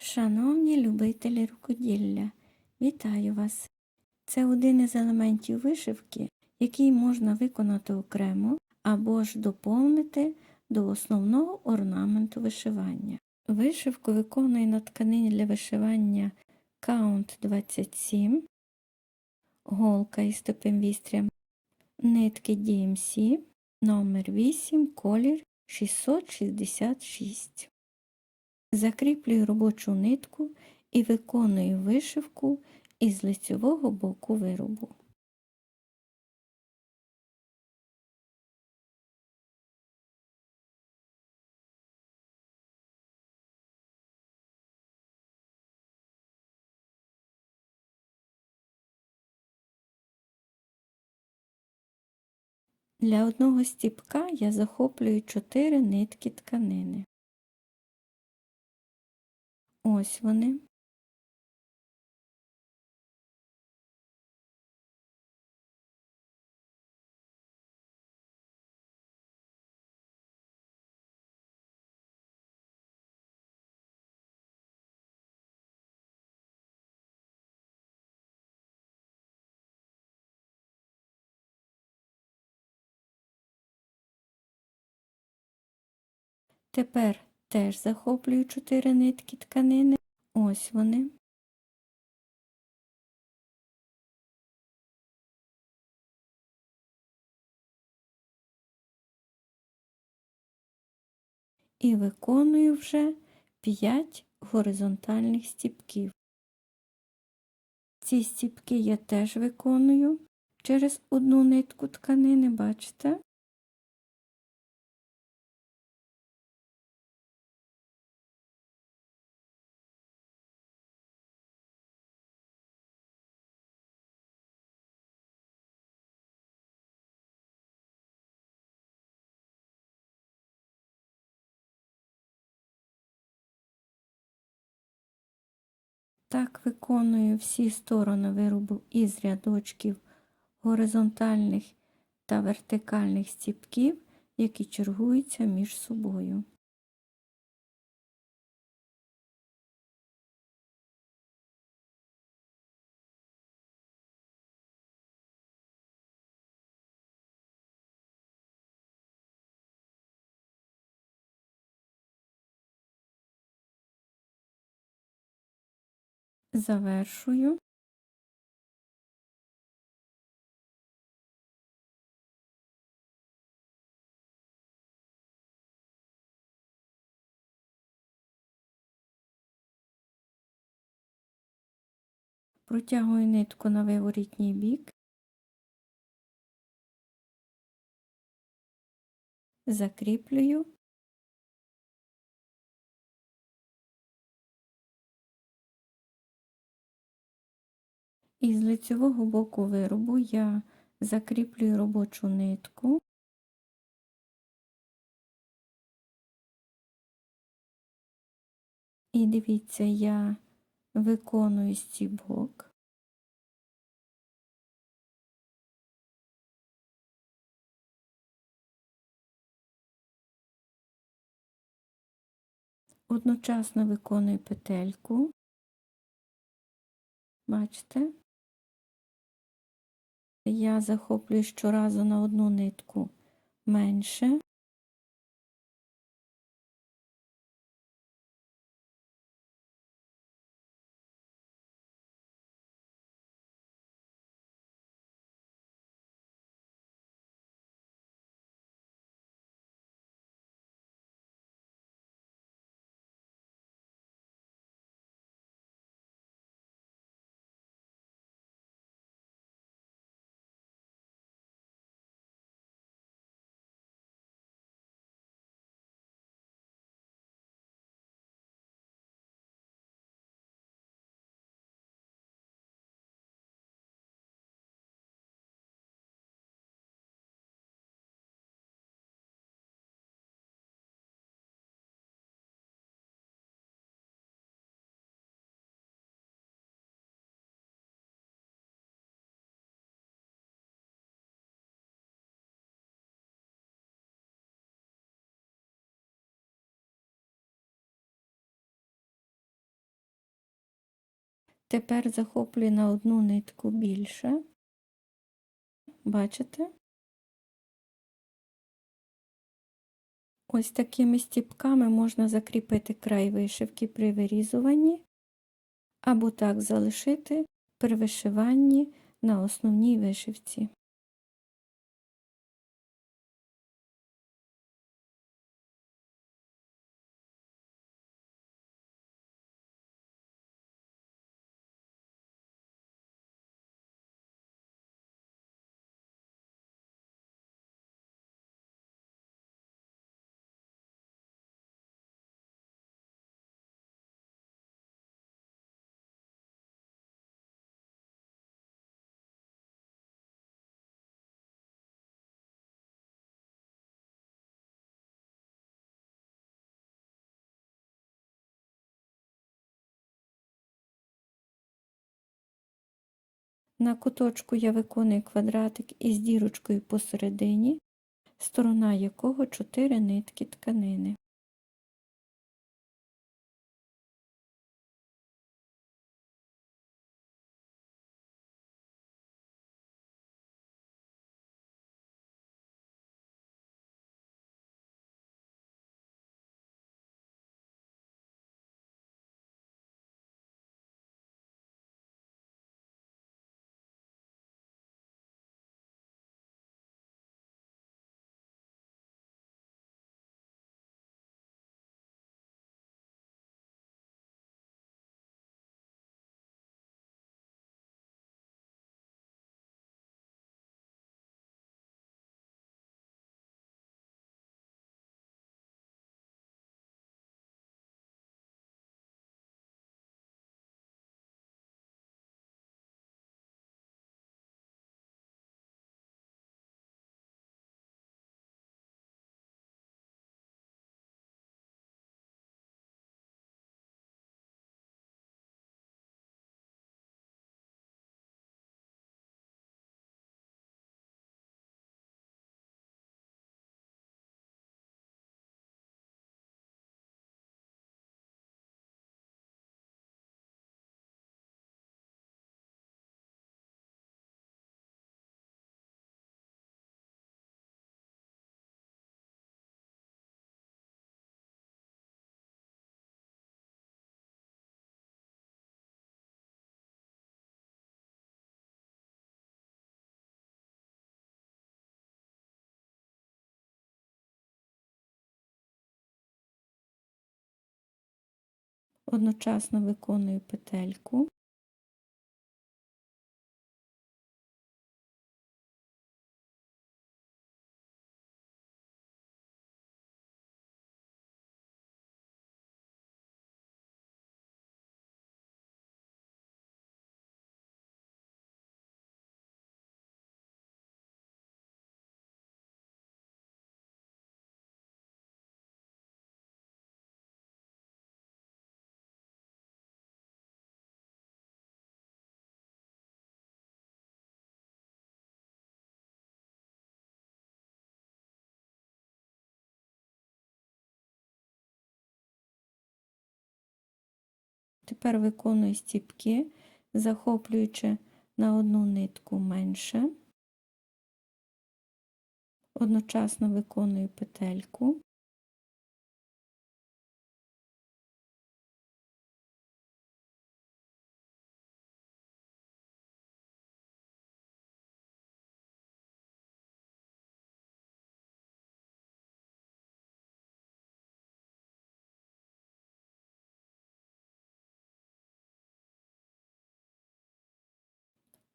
Шановні любителі рукоділля, вітаю вас! Це один із елементів вишивки, який можна виконати окремо або ж доповнити до основного орнаменту вишивання. Вишивку виконує на тканині для вишивання Count 27, голка із тупим вістрям, нитки DMC, номер 8, колір 666. Закріплюю робочу нитку і виконую вишивку із лицьового боку виробу. Для одного стіпка я захоплюю 4 нитки тканини. Ось вони. Тепер теж захоплюю 4 нитки тканини. Ось вони. І виконую вже 5 горизонтальних стіпків. Ці стіпки я теж виконую через одну нитку тканини, бачите? Так виконую всі сторони виробу із рядочків горизонтальних та вертикальних стіпків, які чергуються між собою. Завершую. Протягую нитку на виворітній бік, закріплюю і з лицевого боку виробу я закріплюю робочу нитку. І дивіться, я виконую стібок. Одночасно виконую петельку. Бачите? Я захоплюю щоразу на одну нитку менше. Тепер захоплюю на одну нитку більше. Бачите? Ось такими стіпками можна закріпити край вишивки при вирізуванні, або так залишити при вишиванні на основній вишивці. На куточку я виконую квадратик із дірочкою посередині, сторона якого 4 нитки тканини. Одночасно виконую петельку. Тепер виконую стіпки, захоплюючи на одну нитку менше. Одночасно виконую петельку.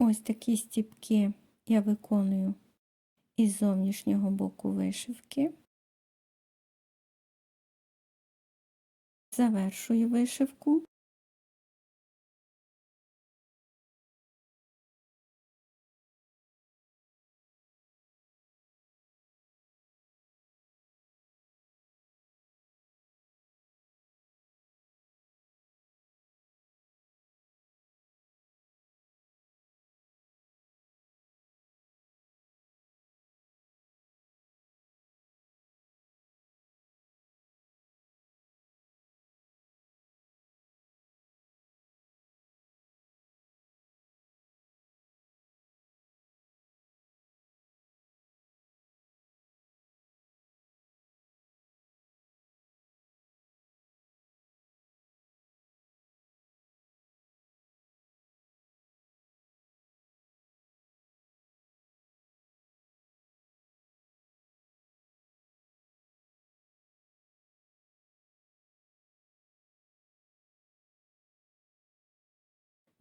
Ось такі стіпки я виконую із зовнішнього боку вишивки. Завершую вишивку.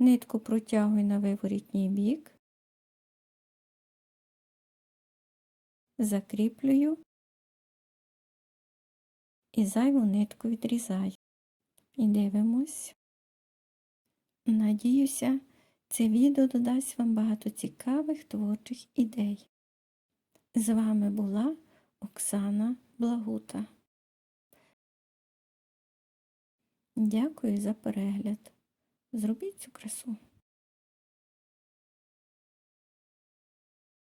Нитку протягую на виворітній бік, закріплюю і зайву нитку відрізаю. І дивимось. Надіюся, це відео додасть вам багато цікавих творчих ідей. З вами була Оксана Благута. Дякую за перегляд. Зробіть цю красу.